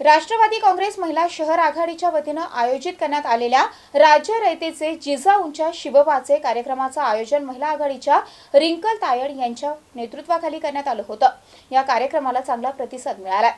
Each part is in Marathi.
राष्ट्रवादी काँग्रेस महिला शहर आघाडीच्या वतीनं आयोजित करण्यात आलेल्या राज्य रयतेचे जिजाऊंच्या शिवबाचे कार्यक्रमाचं आयोजन महिला आघाडीच्या रिंकल तायड यांच्या नेतृत्वाखाली करण्यात आलं होतं. या कार्यक्रमाला चांगला प्रतिसाद मिळाला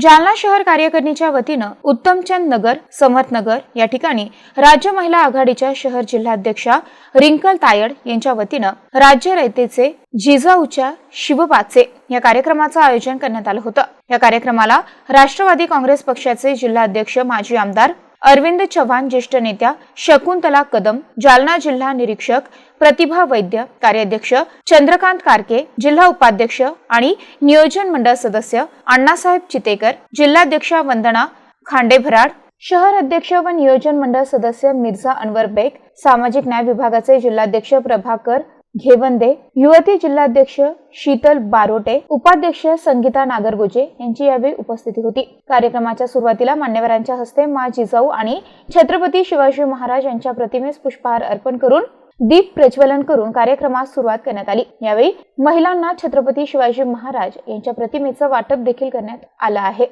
जालना शहर कार्यकारिणीच्या वतीनं उत्तमचंद नगर समर्थनगर या ठिकाणी राज्य महिला आघाडीच्या शहर जिल्हाध्यक्षा रिंकल तायड यांच्या वतीनं राज्य रयतेचे जिजाऊच्या शिवपाचे या कार्यक्रमाचं आयोजन करण्यात आलं होतं. या कार्यक्रमाला राष्ट्रवादी काँग्रेस पक्षाचे जिल्हाध्यक्ष माजी आमदार अरविंद चव्हाण ज्येष्ठ नेत्या शकुंतला कदम जालना जिल्हा निरीक्षक प्रतिभा वैद्य कार्याध्यक्ष चंद्रकांत कारके जिल्हा उपाध्यक्ष आणि नियोजन मंडळ सदस्य अण्णासाहेब चितेकर जिल्हाध्यक्षा वंदना खांडेभराड शहर अध्यक्ष व नियोजन मंडळ सदस्य मिर्झा अनवर बेग सामाजिक न्याय विभागाचे जिल्हाध्यक्ष प्रभाकर घेवंदे. युवती जिल्हाध्यक्ष शीतल बारोटे उपाध्यक्ष संगीता नागरगोजे यांची यावेळी उपस्थिती होती. कार्यक्रमाच्या सुरुवातीला मान्यवरांच्या हस्ते मा जिजाऊ आणि छत्रपती शिवाजी महाराज यांच्या प्रतिमेस पुष्पहार अर्पण करून दीप प्रज्वलन करून कार्यक्रमास सुरुवात करण्यात आली. यावेळी महिलांना छत्रपती शिवाजी महाराज यांच्या प्रतिमेचं वाटप देखील करण्यात आलं आहे.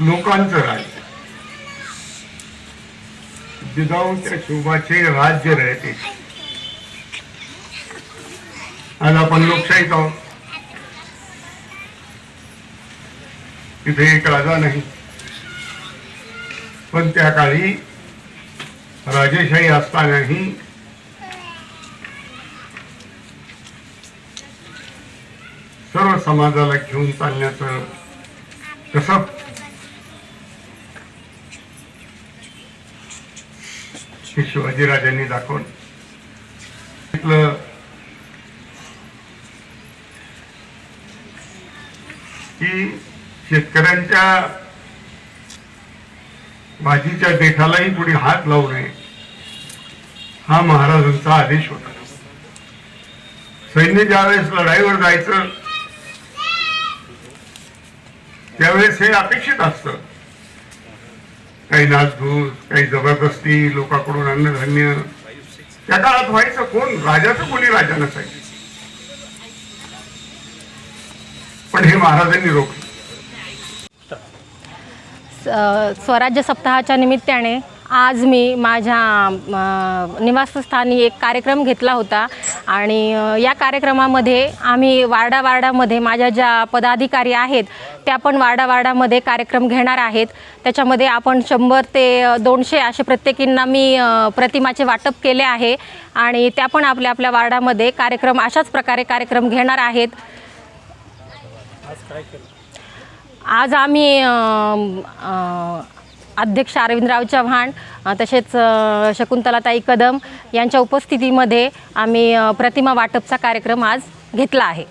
लोकांचं राज्य शुभाचे राज्य राहते. आज आपण लोकशाहीत आहोत. तिथे एक राजा नाही. पण त्या काळी राजेशाही असतानाही सर्व समाजाला घेऊन चालण्याचं कसं हे शिवाजीराजांनी दाखवलं. म्हटलं की शेतकऱ्यांच्या भाजीच्या देठालाही कुणी हात लावू नये हा महाराजांचा आदेश होता. सैन्य ज्यावेळेस लढाईवर जायचं त्यावेळेस हे अपेक्षित असतं. काही नाचधूस काही जबरदस्ती लोकांकडून अन्नधान्य. त्या काळात व्हायचं कोण? राजाचं कोणी राजा नसायचं. पण हे महाराजांनी रोखलं. स्वराज्य सप्ताहाच्या निमित्ताने आज मी माझ्या निवासस्थानी एक कार्यक्रम घेतला होता. आणि या कार्यक्रमामध्ये आम्ही वार्डा वार्डामध्ये माझ्या ज्या पदाधिकारी आहेत त्या पण वार्डा वार्डामध्ये कार्यक्रम घेणार आहेत. त्याच्यामध्ये आपण शंभर ते दोनशे असे प्रत्येकींना मी प्रतिमाचे वाटप केले आहे. आणि त्या पण आपल्या आपल्या वार्डामध्ये कार्यक्रम अशाच प्रकारे कार्यक्रम घेणार आहेत. आज आम्ही अध्यक्ष अरविंदराव चव्हाण तसेच शकुंतलाताई कदम यांच्या उपस्थितीमध्ये आम्ही प्रतिमा वाटपचा कार्यक्रम आज घेतला आहे.